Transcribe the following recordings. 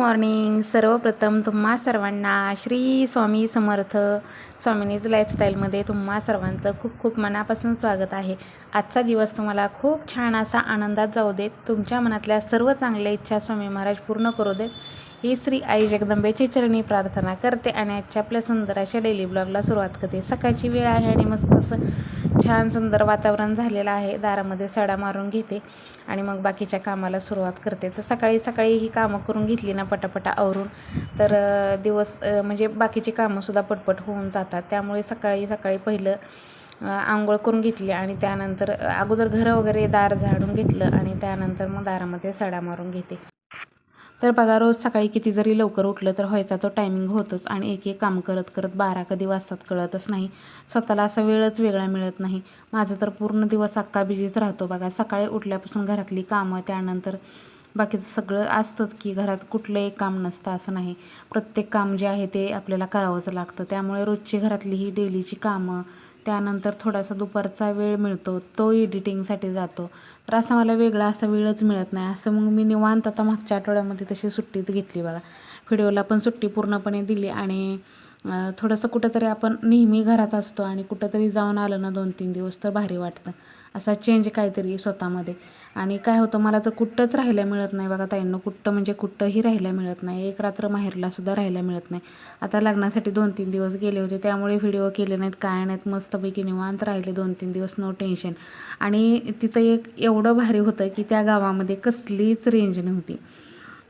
Morning सर्वप्रथम तुम्हा सर्वांना श्री स्वामी समर्थ स्वामिनीज लाईफस्टाईलमध्ये तुम्हा सर्वांचं खूप खूप मनापासून स्वागत आहे. आजचा दिवस तुम्हाला खूप छान असा आनंदात जाऊ देत. तुमच्या मनातल्या सर्व चांगल्या इच्छा स्वामी महाराज पूर्ण करू देत. ही श्री आई जगदंबेची चरणी प्रार्थना करते आणि आजच्या आपल्या सुंदर अशा डेली ब्लॉगला सुरुवात करते. सकाळची वेळ आहे आणि मस्त असं छान सुंदर वातावरण झालेलं आहे. दारामध्ये सडा मारून घेते आणि मग बाकीच्या कामाला सुरुवात करते. तर सकाळी सकाळी ही कामं करून घेतली ना पटापटा आवरून तर दिवस म्हणजे बाकीची कामंसुद्धा पटपट होऊन जातात. त्यामुळे सकाळी सकाळी पहिलं आंघोळ करून घेतली आणि त्यानंतर अगोदर घरं वगैरे दार झाडून घेतलं आणि त्यानंतर मग दारामध्ये सडा मारून घेते. तर बघा रोज सकाळी किती जरी लवकर उठलं तर व्हायचा तो टायमिंग होतोच आणि एक एक काम करत करत बारा कधी वाजतात कळतच नाही. स्वतःला असा वेळच वेगळा मिळत नाही. माझं तर पूर्ण दिवस अक्का बिजीच राहतो बघा. सकाळी उठल्यापासून घरातली कामं त्यानंतर बाकीचं सगळं असतंच की घरात कुठलं एक काम नसतं असं नाही. प्रत्येक काम जे आहे ते आपल्याला करावंच लागतं. त्यामुळे रोजची घरातली ही डेलीची कामं त्यानंतर थोडासा दुपारचा वेळ मिळतो तो एडिटिंगसाठी जातो. तर असा मला वेगळा असा वेळच मिळत नाही. असं मग मी निवांत आता मागच्या आठवड्यामध्ये तशी सुट्टीच घेतली बघा. व्हिडिओला पण सुट्टी पूर्णपणे दिली आणि थोडंसं कुठंतरी आपण नेहमी घरात असतो आणि कुठंतरी जाऊन आलं ना दोन तीन दिवस तर भारी वाटतं. असा चेंज काहीतरी स्वतःमध्ये. आणि काय होतं मला तर कुठंच राहायला मिळत नाही बघा ताईंनो कुठं म्हणजे कुठंही राहायला मिळत नाही. एक रात्र माहेरला सुद्धा राहायला मिळत नाही. आता लग्नासाठी दोन तीन दिवस गेले होते त्यामुळे व्हिडिओ केले नाहीत काय नाहीत मस्तपैकी निवांत राहिले दोन तीन दिवस नो टेन्शन आणि तिथं एक एवढं भारी होतं की त्या गावामध्ये कसलीच रेंज नव्हती.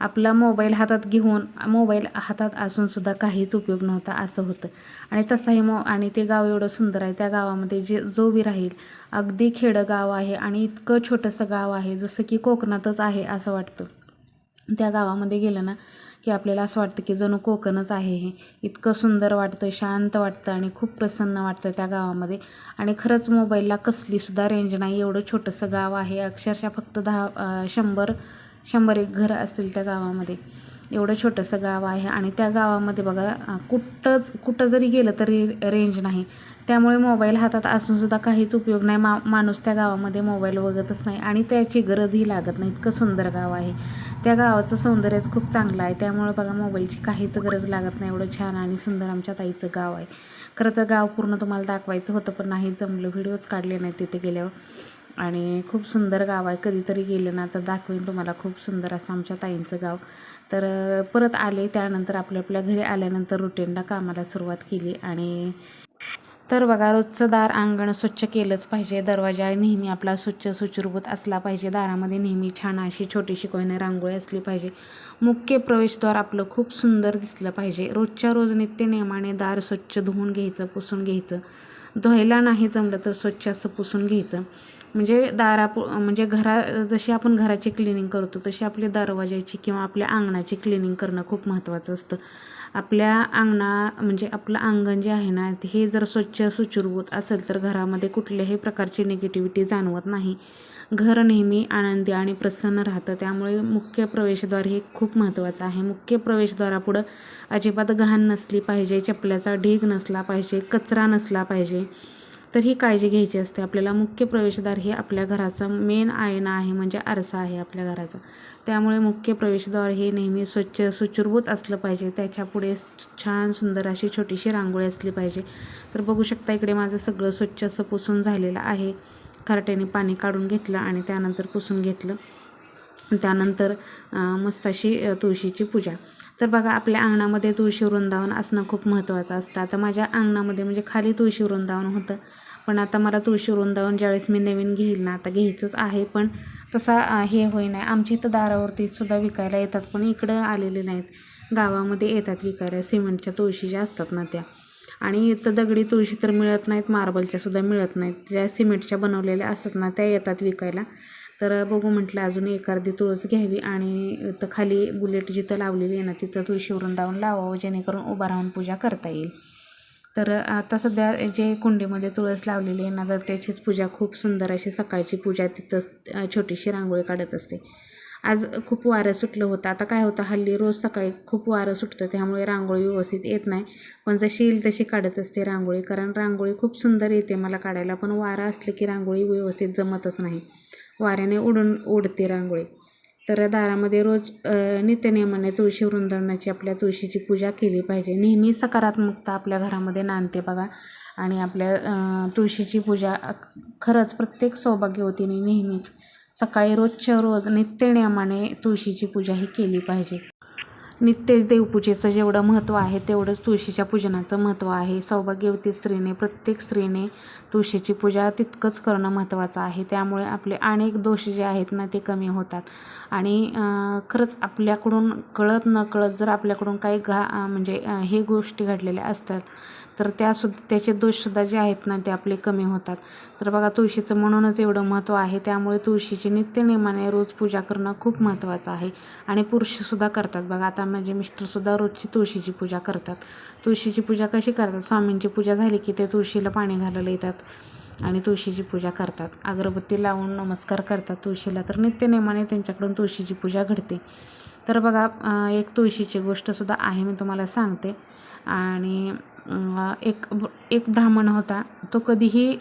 आपला मोबाईल हातात घेऊन मोबाईल हातात असूनसुद्धा काहीच उपयोग नव्हता असं होतं. आणि तसाही मो आणि ते गाव एवढं सुंदर आहे त्या गावामध्ये जे जो बी राहील अगदी खेडं गाव आहे आणि इतकं छोटंसं गाव आहे जसं की कोकणातच आहे असं वाटतं. त्या गावामध्ये गेलं ना की आपल्याला असं वाटतं की जणू कोकणच आहे हे. इतकं सुंदर वाटतं शांत वाटतं आणि खूप प्रसन्न वाटतं त्या गावामध्ये. आणि खरंच मोबाईलला कसलीसुद्धा रेंज नाही एवढं छोटंसं गाव आहे. अक्षरशः फक्त दहा शंभर शंभर एक घरं असतील त्या गावामध्ये. एवढं छोटंसं गाव आहे आणि त्या गावामध्ये बघा कुठंच कुठं जरी गेलं तरी रेंज नाही. त्यामुळे मोबाईल हातात असूनसुद्धा काहीच उपयोग नाही. मा माणूस त्या गावामध्ये मोबाईल बघतच नाही आणि त्याची गरजही लागत नाही. इतकं सुंदर गाव आहे. त्या गावाचं सौंदर्यच खूप चांगलं आहे. त्यामुळे बघा मोबाईलची काहीच गरज लागत नाही. एवढं छान आणि सुंदर आमच्या ताईचं गाव आहे. खरं तर गाव पूर्ण तुम्हाला दाखवायचं होतं पण नाही जमलं. व्हिडिओच काढले नाही तिथे गेल्यावर. आणि खूप सुंदर गाव आहे. कधीतरी गेलं ना तर दाखवेन तुम्हाला. खूप सुंदर असं आमच्या ताईंचं गाव. तर परत आले. त्यानंतर आपल्या आपल्या घरी आल्यानंतर रुटीनला कामाला सुरुवात केली आणि तर बघा रोजचं दार अंगण स्वच्छ केलंच पाहिजे. दरवाजा नेहमी आपला स्वच्छ सुचरूभूत असला पाहिजे. दारामध्ये नेहमी छान अशी छोटीशी कोयने रांगोळी असली पाहिजे. मुख्य प्रवेशद्वार आपलं खूप सुंदर दिसलं पाहिजे. रोजच्या रोज नित्य नियमाने दार स्वच्छ धुवून घ्यायचं पुसून घ्यायचं. धुवायला नाही जमलं तर स्वच्छ असं पुसून घ्यायचं. म्हणजे दारा म्हणजे घरा जशी आपण घराची क्लिनिंग करतो तशी आपली दरवाजाची किंवा आपल्या अंगणाची क्लिनिंग करणं खूप महत्त्वाचं असतं. आपल्या अंगणा म्हणजे आपलं अंगण जे आहे ना हे जर स्वच्छ सुचरूभूत असेल तर घरामध्ये कुठल्याही प्रकारची निगेटिव्हिटी जाणवत नाही. घर नेहमी आनंदी आणि प्रसन्न राहतं. त्यामुळे मुख्य प्रवेशद्वार हे खूप महत्त्वाचं आहे. मुख्य प्रवेशद्वारापुढं अजिबात घाण नसली पाहिजे चपल्याचा ढीग नसला पाहिजे कचरा नसला पाहिजे. तर ही काळजी घ्यायची असते. आपल्याला मुख्य प्रवेशद्वार हे आपल्या घराचं मेन आयना आहे म्हणजे आरसा आहे आपल्या घराचा. त्यामुळे मुख्य प्रवेशद्वार हे नेहमी स्वच्छ सुचुरभूत असलं पाहिजे. त्याच्यापुढे छान सुंदर अशी छोटीशी रांगोळी असली पाहिजे. तर बघू शकता इकडे माझं सगळं स्वच्छ असं पुसून झालेलं आहे. खराट्याने पाणी काढून घेतलं आणि त्यानंतर पुसून घेतलं. त्यानंतर मस्त अशी तुळशीची पूजा. तर बघा आपल्या अंगणामध्ये तुळशी वृंदावन असणं खूप महत्त्वाचं असतं. आता माझ्या अंगणामध्ये म्हणजे खाली तुळशी वृंदावन होतं. पण आता मला तुळशी वृंदावन ज्यावेळेस मी नवीन घेईल ना आता घ्यायचंच आहे पण तसा हे होई नाही आमच्या इथं दारावरती सुद्धा विकायला येतात पण इकडं आलेले नाहीत. गावामध्ये येतात विकायला सिमेंटच्या तुळशी ज्या असतात ना त्या. आणि इथं दगडी तुळशी तर मिळत नाहीत मार्बलच्या सुद्धा मिळत नाहीत. ज्या सिमेंटच्या बनवलेल्या असतात ना त्या येतात विकायला. तर बघू म्हटलं अजून एक अर्धी तुळस घ्यावी आणि इथं खाली बुलेट जिथं लावलेली आहे ना तिथं तुळशी वृंदावन लावावं जेणेकरून उभा राहून पूजा करता येईल. तर आता सध्या जे कुंडीमध्ये तुळस लावलेली आहे ना तर त्याचीच पूजा खूप सुंदर अशी सकाळची पूजा तिथंच छोटीशी रांगोळी काढत असते. आज खूप वारं सुटलं होतं. आता काय होतं हल्ली रोज सकाळी खूप वारं सुटतं त्यामुळे रांगोळी व्यवस्थित येत नाही. पण जशी येईल तशी काढत असते रांगोळी कारण रांगोळी खूप सुंदर येते मला काढायला. पण वारं असलं की रांगोळी व्यवस्थित जमतच नाही. वाऱ्याने उडून उडते रांगोळी. तर दारामध्ये रोज नित्यनियमाने तुळशी वृंदावनाची आपल्या तुळशीची पूजा केली पाहिजे. नेहमी सकारात्मकता आपल्या घरामध्ये नांदते बघा. आणि आपल्या तुळशीची पूजा खरंच प्रत्येक सौभाग्यवतीने नेहमीच सकाळी रोजच्या रोज नित्यनियमाने तुळशीची पूजा ही केली पाहिजे. नित्य देवपूजेचं जेवढं महत्त्व आहे तेवढंच तुळशीच्या पूजनाचं महत्त्व आहे. सौभाग्यवती स्त्रीने प्रत्येक स्त्रीने तुळशीची पूजा तितकंच करणं महत्त्वाचं आहे. त्यामुळे आपले अनेक दोष जे आहेत ना ते कमी होतात. आणि खरंच आपल्याकडून कळत न कळत जर आपल्याकडून काही घा म्हणजे हे गोष्टी घडलेल्या असतात तर त्यासुद्धा त्याचे दोषसुद्धा जे आहेत ना ते आपले कमी होतात. तर बघा तुळशीचं म्हणूनच एवढं महत्त्व आहे. त्यामुळे तुळशीची नित्यनेमाने रोज पूजा करणं खूप महत्त्वाचं आहे. आणि पुरुषसुद्धा करतात. बघा आता माझे मिस्टरसुद्धा रोजची तुळशीची पूजा करतात. तुळशीची पूजा कशी करतात? स्वामींची पूजा झाली की ते तुळशीला पाणी घालायला येतात आणि तुळशीची पूजा करतात. अगरबत्ती लावून नमस्कार करतात तुळशीला. तर नित्यनेमाने त्यांच्याकडून तुळशीची पूजा घडते. तर बघा एक तुळशीची गोष्टसुद्धा आहे मी तुम्हाला सांगते. आणि एक एक ब्राह्मण होता. तो कधीही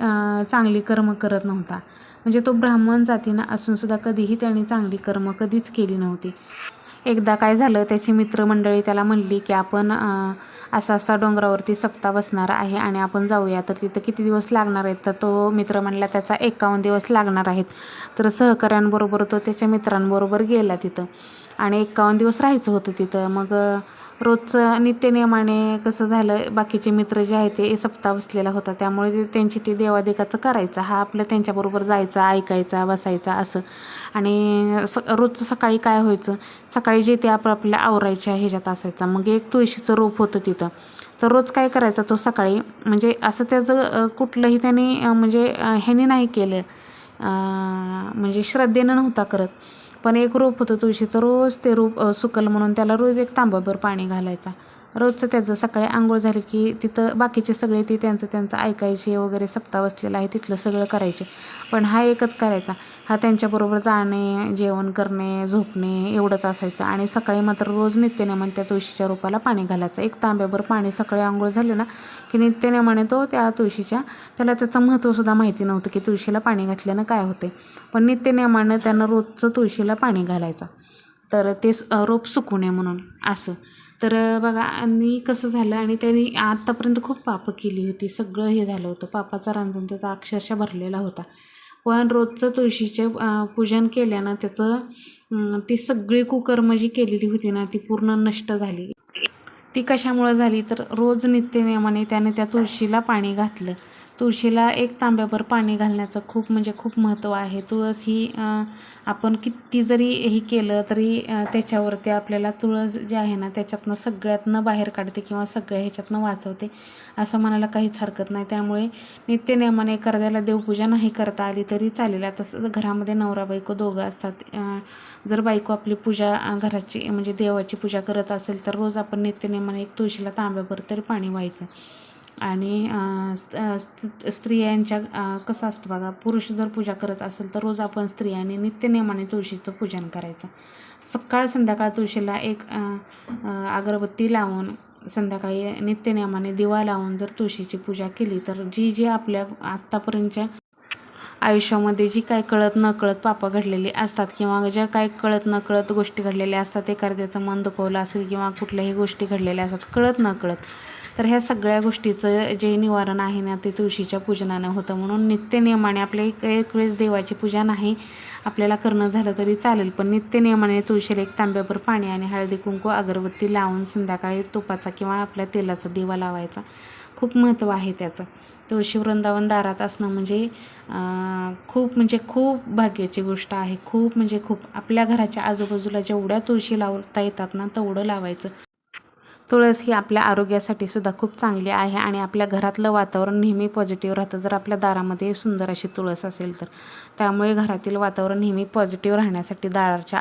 चांगली कर्म करत नव्हता. म्हणजे तो ब्राह्मण जातीनं असूनसुद्धा कधीही त्याने चांगली कर्म कधीच केली नव्हती. एकदा काय झालं त्याची मित्रमंडळी त्याला म्हणली की आपण असा असा डोंगरावरती सप्ताह बसणार आहे आणि आपण जाऊया. तर तिथं किती दिवस लागणार आहेत? तर तो मित्र म्हणला त्याचा एकावन्न दिवस लागणार आहेत. तर सहकाऱ्यांबरोबर तो त्याच्या मित्रांबरोबर गेला तिथं. आणि एकावन्न दिवस राहायचं होतं तिथं. मग रोजचं नित्यनियमाने कसं झालं बाकीचे मित्र जे आहेत ते सप्ताह बसलेला होता. त्यामुळे ते त्यांची ते देवादेकाचं करायचं हा आपलं त्यांच्याबरोबर जायचा ऐकायचा बसायचा असं. आणि स रोजचं सकाळी काय व्हायचं सकाळी जे ते आपल्याला आवरायच्या ह्याच्यात असायचा. मग एक तुळशीचं रोप होतं तिथं. तर रोज काय करायचा तो सकाळी म्हणजे असं त्याचं कुठलंही त्याने म्हणजे ह्याने नाही केलं. म्हणजे श्रद्धेनं नव्हता करत. पण एक रोप होतं तुळशीचं रोज ते रोप सुकल म्हणून त्याला रोज एक तांबाभर पाणी घालायचा. रोजचं त्याचं सकाळी आंघोळ झाली की तिथं बाकीचे सगळे ते त्यांचं त्यांचं ऐकायचे वगैरे सप्ताह बसलेला आहे तिथलं सगळं करायचे. पण हा एकच करायचा. हा त्यांच्याबरोबर जाणे जेवण करणे झोपणे एवढंच असायचं. आणि सकाळी मात्र रोज नित्यनेमाने त्या तुळशीच्या रोपाला पाणी घालायचं. एक तांब्याभर पाणी सकाळी आंघोळ झालं ना की नित्यनेमाने तो त्या तुळशीच्या त्याला त्याचं महत्त्वसुद्धा माहिती नव्हतं की तुळशीला पाणी घातल्यानं काय होते. पण नित्यनेमानं त्यानं रोजचं तुळशीला पाणी घालायचं. तर ते रोप सुकू नये म्हणून असं. तर बघा आणि कसं झालं आणि त्यांनी आत्तापर्यंत खूप पापं केली होती. सगळं हे झालं होतं. पापाचा रांजण त्याचा अक्षरशः भरलेला होता. पण रोजचं तुळशीचे पूजन केल्यानं त्याचं ती सगळी कुकर्म जी केलेली होती ना ती पूर्ण नष्ट झाली. ती कशामुळं झाली? तर रोज नित्यनियमाने त्याने त्या तुळशीला पाणी घातलं. तुळशीला एक तांब्याभर पाणी घालण्याचं खूप म्हणजे खूप महत्त्व आहे. तुळस ही आपण किती जरी हे केलं तरी त्याच्यावरती आपल्याला तुळस जे आहे ना त्याच्यातनं सगळ्यातनं बाहेर काढते किंवा सगळ्या ह्याच्यातनं वाचवते असं म्हणायला काहीच हरकत नाही. त्यामुळे नित्यनियमाने एखाद्याला देवपूजा नाही करता आली तरी चालेल. तसंच घरामध्ये नवरा बायको दोघं असतात जर बायको आपली पूजा घराची म्हणजे देवाची पूजा करत असेल तर रोज आपण नित्यनेमाने एक तुळशीला तांब्याभर तरी पाणी व्हायचं. आणि स्त- स्त्रियांच्या कसं असतं बघा पुरुष जर पूजा करत असेल तर रोज आपण स्त्रियांनी नित्यनियमाने तुळशीचं पूजन करायचं. सकाळ संध्याकाळ तुळशीला एक अगरबत्ती लावून संध्याकाळी नित्यनियमाने दिवा लावून जर तुळशीची पूजा केली तर जी जी आपल्या आत्तापर्यंतच्या आयुष्यामध्ये जी काय कळत न कळत पापं घडलेली असतात किंवा ज्या काय कळत न कळत गोष्टी घडलेल्या असतात एखाद्याचं मन दुखवलं असेल किंवा कुठल्याही गोष्टी घडलेल्या असतात कळत न कळत तर ह्या सगळ्या गोष्टीचं जे निवारण आहे ना ते तुळशीच्या पूजनानं होतं. म्हणून नित्यनियमाने आपल्या एक एक वेळेस देवाची पूजा नाही आपल्याला करणं झालं तरी चालेल. पण नित्यनियमाने तुळशीला एक तांब्याभर पाणी आणि हळदी कुंकू अगरबत्ती लावून संध्याकाळी तुपाचा किंवा आपल्या तेलाचा दिवा लावायचा. खूप महत्त्व आहे त्याचं. तुळशी वृंदावन दारात असणं म्हणजे खूप म्हणजे खूप भाग्याची गोष्ट आहे. खूप म्हणजे खूप. आपल्या घराच्या आजूबाजूला जेवढ्या तुळशी लावता येतात ना तेवढं लावायचं. तुळस ही आपल्या आरोग्यासाठी सुद्धा खूप चांगली आहे आणि आपल्या घरातलं वातावरण नेहमी पॉझिटिव्ह राहतं. जर आपल्या दारामध्ये सुंदर अशी तुळस असेल तर. त्यामुळे घरातील वातावरण नेहमी पॉझिटिव्ह राहण्यासाठी दाराच्या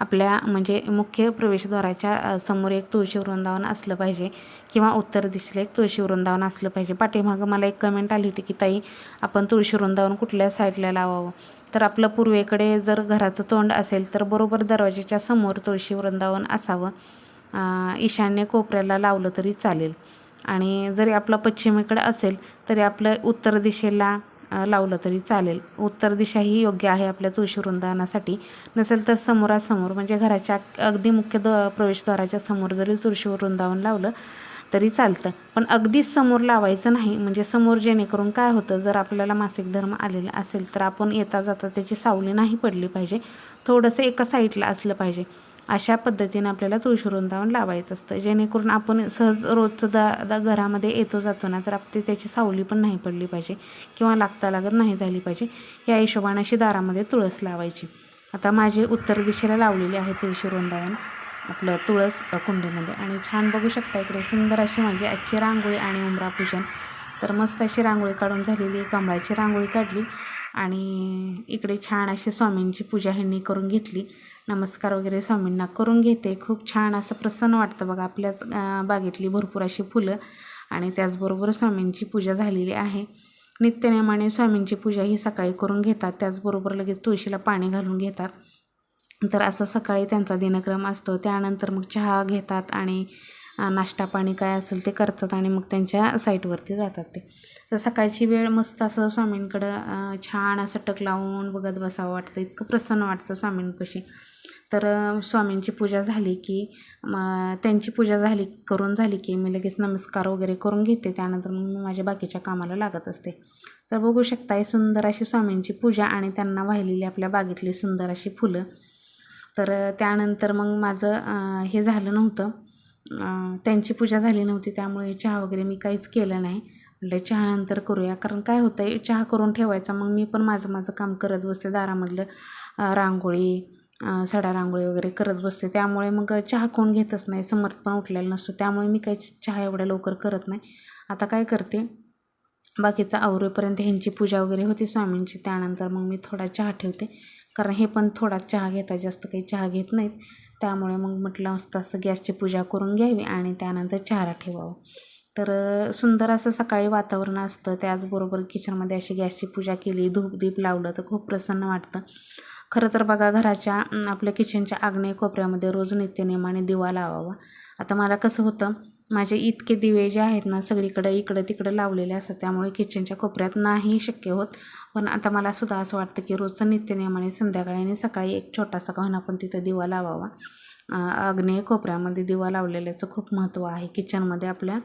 आपल्या म्हणजे मुख्य प्रवेशद्वाराच्या समोर एक तुळशी वृंदावन असलं पाहिजे किंवा उत्तर दिशेला एक तुळशी वृंदावन असलं पाहिजे. पाठीमागं मला एक कमेंट आली होती की ताई आपण तुळशी वृंदावन कुठल्या साईडला लावावं? तर आपलं पूर्वेकडे जर घराचं तोंड असेल तर बरोबर दरवाजेच्या समोर तुळशी वृंदावन असावं. ईशान्य कोपऱ्याला लावलं तरी चालेल. आणि जरी आपलं पश्चिमेकडे असेल तरी आपलं उत्तर दिशेला लावलं तरी चालेल. उत्तर दिशा ही योग्य आहे आपल्या तुळशी वृंदावनासाठी नसेल तर समोरासमोर म्हणजे घराच्या अगदी मुख्य द प्रवेशद्वाराच्या समोर जरी तुळशी वृंदावन लावलं तरी चालतं. पण अगदीच समोर लावायचं नाही म्हणजे समोर जेणेकरून काय होतं जर आपल्याला मासिक धर्म आलेला असेल तर आपण येता जाता त्याची सावली नाही पडली पाहिजे. थोडंसं एका साईडला असलं पाहिजे. अशा पद्धतीने आपल्याला तुळशी वृंदावन लावायचं असतं. जेणेकरून आपण सहज रोजचं दा दा घरामध्ये येतो जातो ना तर आपली त्याची सावली पण नाही पडली पाहिजे किंवा लागता लागत नाही झाली पाहिजे या हिशोबाने अशी दारामध्ये तुळस लावायची. आता माझी उत्तर दिशेला लावलेली आहे तुळशी वृंदावन आपलं तुळस कुंडीमध्ये. आणि छान बघू शकता इकडे सुंदर अशी माझी आजची रांगोळी आणि उमरा पूजन तर मस्त अशी रांगोळी काढून झालेली कमळाची रांगोळी काढली. आणि इकडे छान अशी स्वामींची पूजा ह्यांनी करून घेतली. नमस्कार वगैरे स्वामींना करून घेते. खूप छान असं प्रसन्न वाटतं बघा आपल्याच बागेतली भरपूर अशी फुलं आणि त्याचबरोबर स्वामींची पूजा झालेली आहे. नित्यनेमाने स्वामींची पूजा ही सकाळी करून घेतात. त्याचबरोबर लगेच तुळशीला पाणी घालून घेतात. तर असं सकाळी त्यांचा दिनक्रम असतो. त्यानंतर मग चहा घेतात आणि नाश्ता पाणी काय असेल ते करतात आणि मग त्यांच्या साईटवरती जातात ते. तर सकाळची वेळ मस्त असं स्वामींकडं छान असं टक लावून बघत बसावं वाटतं. इतकं प्रसन्न वाटतं स्वामींपाशी. तर स्वामींची पूजा झाली की मग त्यांची पूजा झाली करून झाली की मी लगेच नमस्कार वगैरे करून घेते. त्यानंतर मग मी माझ्या बाकीच्या कामाला लागत असते. तर बघू शकता ही सुंदर अशी स्वामींची पूजा आणि त्यांना वाहिलेली आपल्या बागेतली सुंदर अशी फुलं. तर त्यानंतर मग माझं हे झालं नव्हतं. त्यांची पूजा झाली नव्हती त्यामुळे चहा वगैरे मी काहीच केलं नाही. म्हटलं चहानंतर करूया. कारण काय होतं आहे चहा करून ठेवायचा मग मी पण माझं माझं काम करत बसते. दारामधलं रांगोळी सडा रांगोळी वगैरे करत बसते. त्यामुळे मग चहा कोण घेतच नाही समर्थ पण उठलेला नसतो. त्यामुळे मी काही चहा एवढ्या लवकर करत नाही. आता काय करते बाकीचं आवरेपर्यंत ह्यांची पूजा वगैरे होती स्वामींची त्यानंतर मग मी थोडा चहा ठेवते. कारण हे पण थोडा चहा घेता जास्त काही चहा घेत नाहीत. त्यामुळे मग म्हटलं मस्त असं गॅसची पूजा करून घ्यावी आणि त्यानंतर चहाला ठेवावं. तर सुंदर असं सकाळी वातावरण असतं. त्याचबरोबर किचनमध्ये अशी गॅसची पूजा केली धूप दीप लावलं तर खूप प्रसन्न वाटतं. खरं तर बघा घराच्या आपल्या किचनच्या आग्नेय कोपऱ्यामध्ये रोज नित्यनेमाने दिवा लावावा. आता मला कसं होतं माझे इतके दिवे जे आहेत ना सगळीकडे इकडं तिकडं लावलेले असतात. त्यामुळे किचनच्या कोपऱ्यात नाही शक्य होत. पण आता मला सुद्धा असं वाटतं की रोजचं नित्यनियमाने संध्याकाळी आणि सकाळी एक छोटासा का होईना पण तिथं दिवा लावावा. अं, आग्नेय कोपऱ्यामध्ये दिवा लावलेल्याचं खूप महत्त्व आहे. किचनमध्ये आपल्या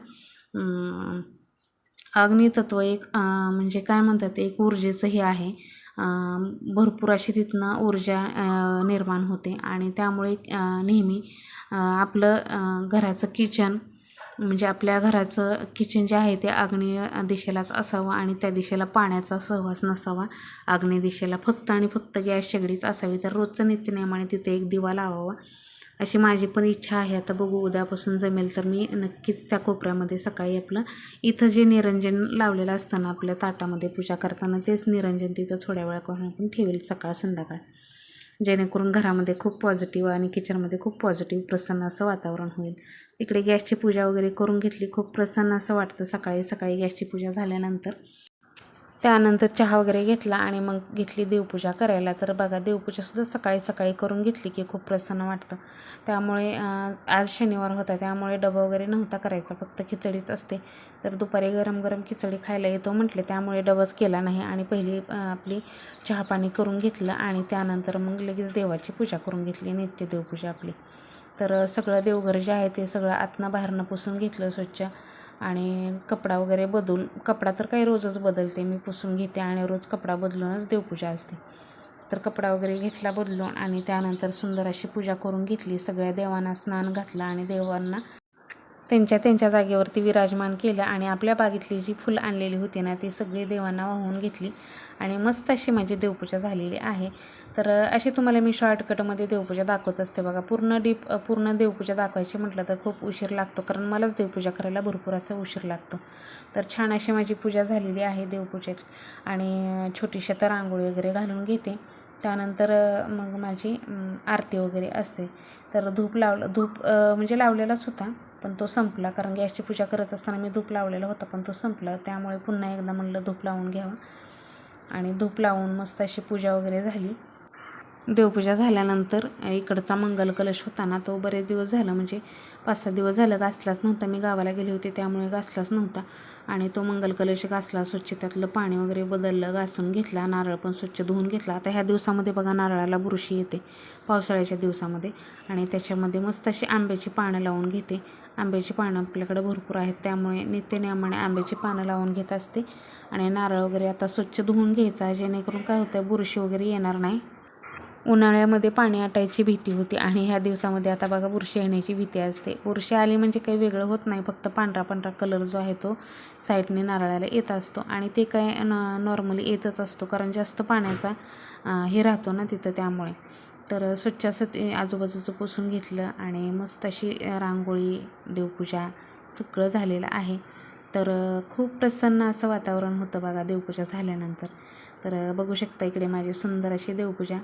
अग्नितत्व एक म्हणजे काय म्हणतात एक ऊर्जेचं हे आहे भरपूर अशी तिथनं ऊर्जा निर्माण होते. आणि त्यामुळे नेहमी आपलं घराचं किचन म्हणजे आपल्या घराचं किचन जे आहे ते आग्नेय दिशेलाच असावं आणि त्या दिशेला पाण्याचा सहवास नसावा. आग्नेय दिशेला फक्त आणि फक्त गॅस शेगडीच असावी. तर रोजचं नित्यनेमाने तिथे एक दिवा लावावा. अशी माझी पण इच्छा आहे. आता बघू उद्यापासून जमेल तर मी नक्कीच त्या कोपऱ्यामध्ये सकाळी आपलं इथं जे निरंजन लावलेलं असतं ना आपल्या ताटामध्ये पूजा करताना तेच निरंजन तिथं थोड्या वेळा करून आपण ठेवेल सकाळ संध्याकाळ. जेणेकरून घरामध्ये खूप पॉझिटिव्ह आणि किचनमध्ये खूप पॉझिटिव्ह प्रसन्न असं वातावरण होईल. इकडे गॅसची पूजा वगैरे करून घेतली खूप प्रसन्न असं वाटतं. सकाळी सकाळी गॅसची पूजा झाल्यानंतर त्यानंतर चहा वगैरे घेतला आणि मग घेतली देवपूजा करायला. तर बघा देवपूजासुद्धा सकाळी सकाळी करून घेतली की खूप प्रसन्न वाटतं. त्यामुळे आज शनिवार होता त्यामुळे डबा वगैरे नव्हता करायचा फक्त खिचडीच असते. तर दुपारी गरम गरम खिचडी खायला येतो म्हटले त्यामुळे डबाच केला नाही आणि पहिली आपली चहा पाणी करून घेतलं आणि त्यानंतर मग लगेच देवाची पूजा करून घेतली नित्य देवपूजा आपली. तर सगळं देवघर जे आहे ते सगळं आतनं बाहेरनं पुसून घेतलं स्वच्छ. आणि कपडा वगैरे बदल कपडा तर काही रोजच बदलते. मी पुसून घेते आणि रोज कपडा बदलूनच देवपूजा असते. तर कपडा वगैरे घेतला बदलून आणि त्यानंतर सुंदर अशी पूजा करून घेतली. सगळ्या देवांना स्नान घातलं आणि देवांना त्यांच्या त्यांच्या जागेवरती विराजमान केलं आणि आपल्या बागेतली जी फुलं आणलेली होती ना ती सगळी देवांना वाहून घेतली. आणि मस्त अशी माझी देवपूजा झालेली आहे. तर अशी तुम्हाला मी शॉर्टकटमध्ये देवपूजा दाखवत असते बघा. पूर्ण डीप पूर्ण देवपूजा दाखवायची म्हटलं तर खूप उशीर लागतो कारण मलाच देवपूजा करायला भरपूर असा उशीर लागतो. तर छान अशी माझी पूजा झालेली आहे देवपूजेची. आणि छोटीशी तर रांगोळी वगैरे घालून घेते. त्यानंतर मग माझी आरती वगैरे असते. तर धूप लावलं धूप म्हणजे लावलेलाच होता पण तो संपला कारण गॅसची पूजा करत असताना मी धूप लावलेला होता पण तो संपला. त्यामुळे पुन्हा एकदा म्हणलं धूप लावून घ्यावा. आणि धूप लावून मस्त अशी पूजा वगैरे झाली. देवपूजा झाल्यानंतर इकडचा मंगल कलश होता ना तो बरेच दिवस झाला म्हणजे पाच सहा दिवस झालं घासलाच नव्हता. मी गावाला गेले होते त्यामुळे घासलाच नव्हता. आणि तो मंगल कलश घासला स्वच्छ त्यातलं पाणी वगैरे बदललं घासून घेतला नारळ पण स्वच्छ धुवून घेतला. आता ह्या दिवसामध्ये बघा नारळाला बुरशी येते पावसाळ्याच्या दिवसामध्ये. आणि त्याच्यामध्ये मस्त अशी आंब्याची पानं लावून घेते. आंब्याची पानं आपल्याकडे भरपूर आहेत त्यामुळे नित्यनियमाने आंब्याची पानं लावून घेत असते. आणि नारळ वगैरे आता स्वच्छ धुवून घ्यायचा जेणेकरून काय होतं बुरशी वगैरे येणार नाही. उन्हाळ्यामध्ये पाणी आटायची भीती होती आणि ह्या दिवसामध्ये आता बघा बुरशी येण्याची भीती असते. बुरशी आली म्हणजे काही वेगळं होत नाही फक्त पांढरा पांढरा कलर जो आहे तो साईडने नारळाला येत असतो आणि ते काय न नॉर्मली येतच असतो कारण जास्त पाण्याचा हे राहतो ना तिथं त्यामुळे. तर स्वच्छ असं ते आजूबाजूचं पुसून घेतलं आणि मस्त अशी रांगोळी देवपूजा सगळं झालेलं आहे. तर खूप प्रसन्न असं वातावरण होतं बघा देवपूजा झाल्यानंतर. तर बघू शकता इकडे माझी सुंदर अशी देवपूजा.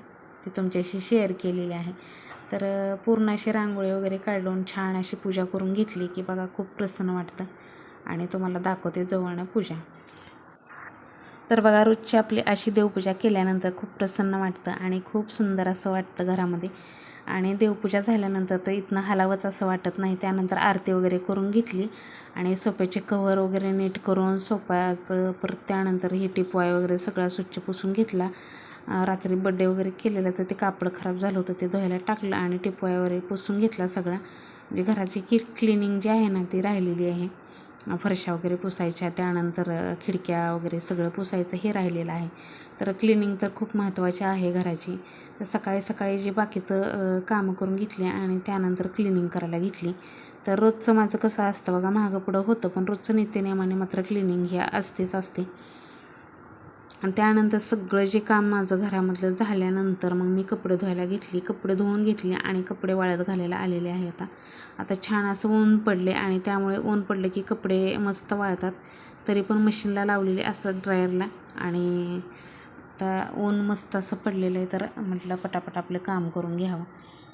ती तुमच्याशी शेअर केलेली आहे. तर पूर्ण अशी रांगोळी वगैरे काढून छान अशी पूजा करून घेतली की बघा खूप प्रसन्न वाटतं. आणि तुम्हाला दाखवते जवळनं पूजा. तर बघा रोजची आपली अशी देवपूजा केल्यानंतर खूप प्रसन्न वाटतं आणि खूप सुंदर असं वाटतं घरामध्ये. आणि देवपूजा झाल्यानंतर तर इथनं हलावंच असं वाटत नाही. त्यानंतर आरती वगैरे करून घेतली आणि सोप्याचे कवर वगैरे नीट करून सोप्याचं परत त्यानंतर ही टिपवाय वगैरे सगळा स्वच्छ पुसून घेतला. रात्री बड्डे वगैरे केलेला तर ते कापड खराब झालं होतं ते धुवायला टाकलं आणि टिपवाय वगैरे पुसून घेतला सगळा. म्हणजे घराची की क्लिनिंग जी आहे ना ती राहिलेली आहे. फरशा वगैरे पुसायच्या त्यानंतर खिडक्या वगैरे सगळं पुसायचं हे राहिलेलं आहे. तर क्लिनिंग तर खूप महत्त्वाची आहे घराची. तर सकाळी सकाळी जे बाकीचं काम कामं करून घेतली आणि त्यानंतर क्लिनिंग करायला घेतली. तर रोजचं माझं कसं असतं बघा मागं पुढं होतं पण रोजचं नित्यनियमाने मात्र क्लिनिंग हे असतेच असते. आणि त्यानंतर सगळं जे काम माझं घरामधलं झाल्यानंतर मग मी कपडे धुवायला घेतली. कपडे धुवून घेतली आणि कपडे वाळत घालायला आलेले आहे आता. आता छान असं ऊन पडले आणि त्यामुळे ऊन पडले की कपडे मस्त वाळतात. तरी पण मशीनला लावलेले असतात ड्रायरला आणि आता ऊन मस्त असं पडलेलं आहे तर म्हटलं पटापट आपलं काम करून घ्यावं.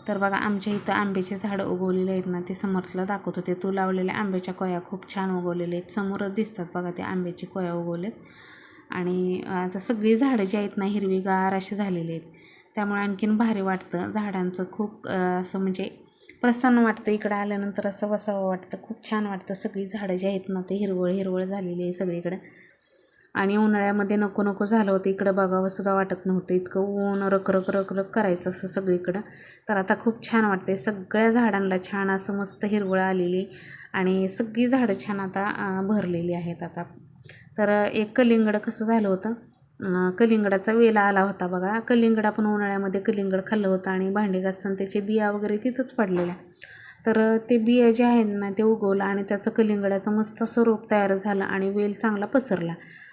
तर बघा आमच्या इथं आंब्याचे झाडं उगवलेले आहेत ना ते समर्थला दाखवत होते. तू लावलेल्या आंब्याच्या कोया खूप छान उगवलेले आहेत. समोरच दिसतात बघा ते आंब्याची कोया उगवलेत. आणि आता सगळी झाडं जी आहेत ना हिरवीगार असे झालेले आहेत. त्यामुळे आणखीन भारी वाटतं झाडांचं. खूप असं म्हणजे प्रसन्न वाटतं. इकडं आल्यानंतर असं वसावं वाटतं. खूप छान वाटतं. सगळी झाडं जी आहेत ना ते हिरवळ हिरवळ झालेली आहे सगळीकडं. आणि उन्हाळ्यामध्ये नको नको झालं होतं. इकडं बघावं सुद्धा वाटत नव्हतं. इतकं ऊन रखरख रखरख करायचं असं सगळीकडं. तर आता खूप छान वाटते सगळ्या झाडांना छान असं मस्त हिरवळ आलेली आणि सगळी झाडं छान आता भरलेली आहेत आता. तर एक कलिंगड कसं झालं होतं? कलिंगडाचा वेला आला होता बघा. कलिंगड आपण उन्हाळ्यामध्ये कलिंगड खाल्लं होतं आणि भांडी घासताना त्याचे बिया वगैरे तिथंच पडलेल्या. तर ते बिया जे आहेत ना ते उगवलं आणि त्याचं कलिंगडाचं मस्त असं रोप तयार झालं आणि वेल चांगला पसरला.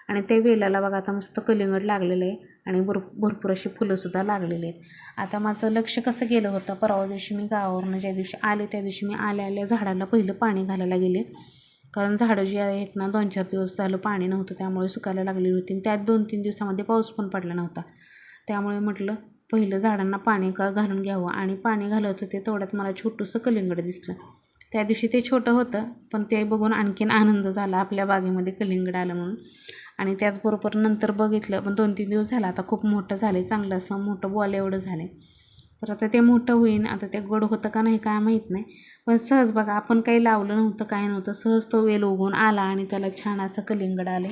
आणि त्या वेलाला बघा आता मस्त कलिंगड लागलेलं आहे आणि भर भरपूर अशी फुलंसुद्धा लागलेली आहेत. आता माझं लक्ष कसं गेलं होतं परवा दिवशी मी गावावरनं ज्या दिवशी आले त्या दिवशी मी आल्या आल्या झाडाला पहिलं पाणी घालायला गेले. कारण झाडं जी आहेत ना दोन चार दिवस झालं पाणी नव्हतं त्यामुळे सुकायला लागलेली होती. आणि त्यात दोन तीन दिवसामध्ये पाऊस पण पडला नव्हता. त्यामुळे म्हटलं पहिलं झाडांना पाणी का घालून घ्यावं? आणि पाणी घालत होते तेवढ्यात मला छोटंसं कलिंगड दिसलं. त्या दिवशी ते छोटं होतं पण ते बघून आणखीन आनंद झाला. आपल्या बागेमध्ये कलिंगड आलं म्हणून. आणि त्याचबरोबर नंतर बघितलं पण दोन तीन दिवस झाला आता खूप मोठं झालं आहे चांगलं असं मोठं बॉल एवढं झालं आहे तर आता ते मोठं होईन आता ते गोड होतं का नाही काय माहीत नाही. पण सहज बघा आपण काही लावलं नव्हतं काय नव्हतं सहज तो वेल उगवून आला आणि त्याला छान असं कलिंगड आले.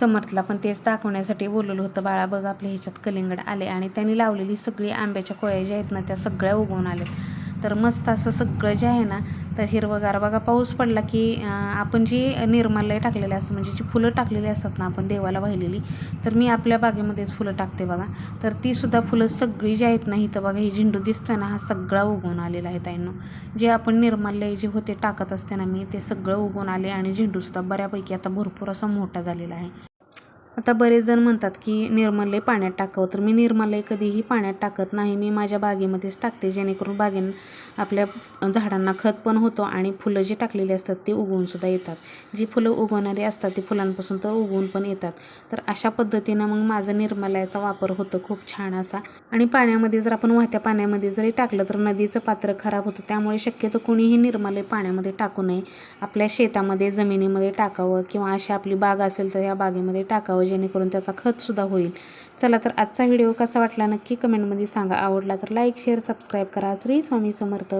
समर्थला पण तेच दाखवण्यासाठी बोलवलं होतं बाळा बघ आपल्या ह्याच्यात कलिंगड आले. आणि त्यांनी लावलेली सगळी आंब्याच्या कोया ज्या आहेत ना त्या सगळ्या उगवून आल्या तर मस्त असं सगळं जे आहे ना तर हिरवंगार. बघा पाऊस पडला की आपण जी निर्माल्य टाकलेलं असतं म्हणजे जी फुलं टाकलेली असतात ना आपण देवाला वाहिलेली तर मी आपल्या बागेमध्येच फुलं टाकते बघा. तर ती सुद्धा फुलं सगळी जी आहेत ना इथं बघा ही झेंडू दिसतोय ना हा सगळा उगवून आलेला आहे ताईंनो. जे आपण निर्माल्य जे होते टाकत असते ना मी ते सगळं उगवून आले आणि झेंडूसुद्धा बऱ्यापैकी आता भरपूर असा मोठा झालेला आहे. आता बरेच जण म्हणतात की निर्मलय पाण्यात टाकावं. तर मी निर्मलय कधीही पाण्यात टाकत नाही. मी माझ्या बागेमध्येच टाकते जेणेकरून बागेन आपल्या झाडांना खत पण होतो आणि फुलं जी टाकलेली असतात ती उगवूनसुद्धा येतात. जी फुलं उगवणारी असतात ती फुलांपासून तर उगवून पण येतात. तर अशा पद्धतीनं मग माझं निर्मलयाचा वापर होतो खूप छान असा. आणि पाण्यामध्ये जर आपण वाहत्या पाण्यामध्ये जरी टाकलं तर नदीचं पात्र खराब होतं. त्यामुळे शक्यतो कोणीही निर्मलय पाण्यामध्ये टाकू नये. आपल्या शेतामध्ये जमिनीमध्ये टाकावं किंवा अशी आपली बाग असेल तर या बागेमध्ये टाकावं जेणेकरून त्याचा खतसुद्धा होईल. चला तर आजचा व्हिडिओ कसा वाटला नक्की कमेंटमध्ये सांगा. आवडला तर लाईक शेअर सबस्क्राईब करा. श्री स्वामी समर्थ.